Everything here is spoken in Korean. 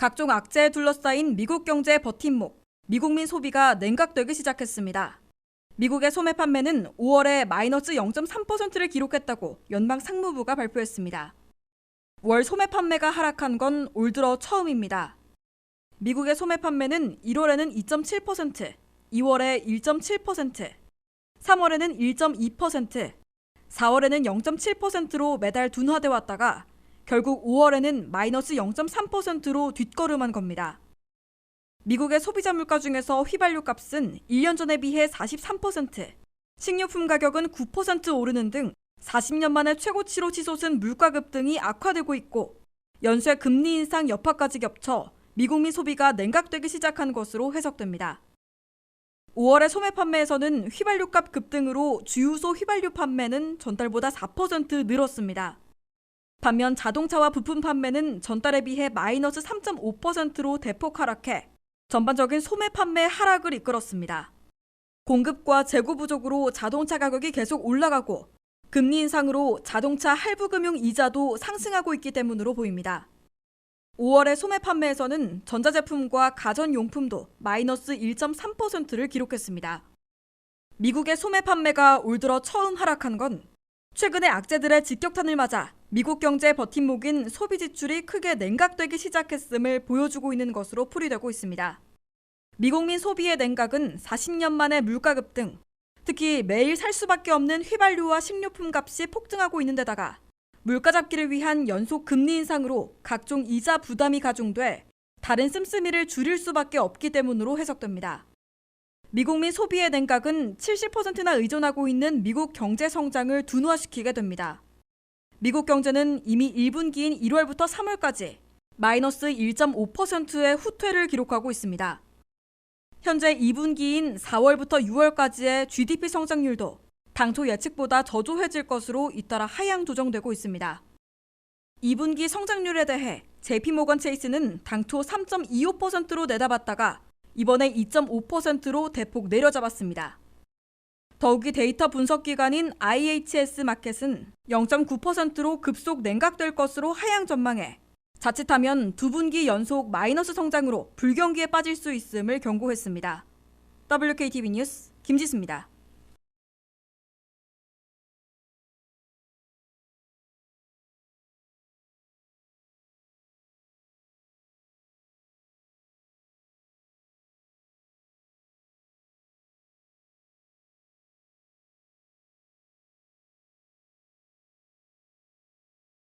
각종 악재에 둘러싸인 미국 경제의 버팀목, 미국민 소비가 냉각되기 시작했습니다. 미국의 소매 판매는 5월에 마이너스 0.3%를 기록했다고 연방 상무부가 발표했습니다. 월 소매 판매가 하락한 건 올 들어 처음입니다. 미국의 소매 판매는 1월에는 2.7%, 2월에 1.7%, 3월에는 1.2%, 4월에는 0.7%로 매달 둔화돼 왔다가 결국 5월에는 마이너스 0.3%로 뒷걸음한 겁니다. 미국의 소비자 물가 중에서 휘발유 값은 1년 전에 비해 43%, 식료품 가격은 9% 오르는 등 40년 만에 최고치로 치솟은 물가 급등이 악화되고 있고 연쇄 금리 인상 여파까지 겹쳐 미국 민 소비가 냉각되기 시작한 것으로 해석됩니다. 5월의 소매 판매에서는 휘발유값 급등으로 주유소 휘발유 판매는 전달보다 4% 늘었습니다. 반면 자동차와 부품 판매는 전달에 비해 마이너스 3.5%로 대폭 하락해 전반적인 소매 판매 하락을 이끌었습니다. 공급과 재고 부족으로 자동차 가격이 계속 올라가고 금리 인상으로 자동차 할부 금융 이자도 상승하고 있기 때문으로 보입니다. 5월의 소매 판매에서는 전자제품과 가전용품도 마이너스 1.3%를 기록했습니다. 미국의 소매 판매가 올 들어 처음 하락한 건 최근의 악재들의 직격탄을 맞아 미국 경제의 버팀목인 소비 지출이 크게 냉각되기 시작했음을 보여주고 있는 것으로 풀이되고 있습니다. 미국민 소비의 냉각은 40년 만의 물가 급등, 특히 매일 살 수밖에 없는 휘발유와 식료품 값이 폭등하고 있는 데다가 물가 잡기를 위한 연속 금리 인상으로 각종 이자 부담이 가중돼 다른 씀씀이를 줄일 수밖에 없기 때문으로 해석됩니다. 미국민 소비의 냉각은 70%나 의존하고 있는 미국 경제 성장을 둔화시키게 됩니다. 미국 경제는 이미 1분기인 1월부터 3월까지 마이너스 1.5%의 후퇴를 기록하고 있습니다. 현재 2분기인 4월부터 6월까지의 GDP 성장률도 당초 예측보다 저조해질 것으로 잇따라 하향 조정되고 있습니다. 2분기 성장률에 대해 JP모건 체이스는 당초 3.25%로 내다봤다가 이번에 2.5%로 대폭 내려잡았습니다. 더욱이 데이터 분석 기관인 IHS 마켓은 0.9%로 급속 냉각될 것으로 하향 전망해 자칫하면 두 분기 연속 마이너스 성장으로 불경기에 빠질 수 있음을 경고했습니다. WKTV 뉴스 김지수입니다.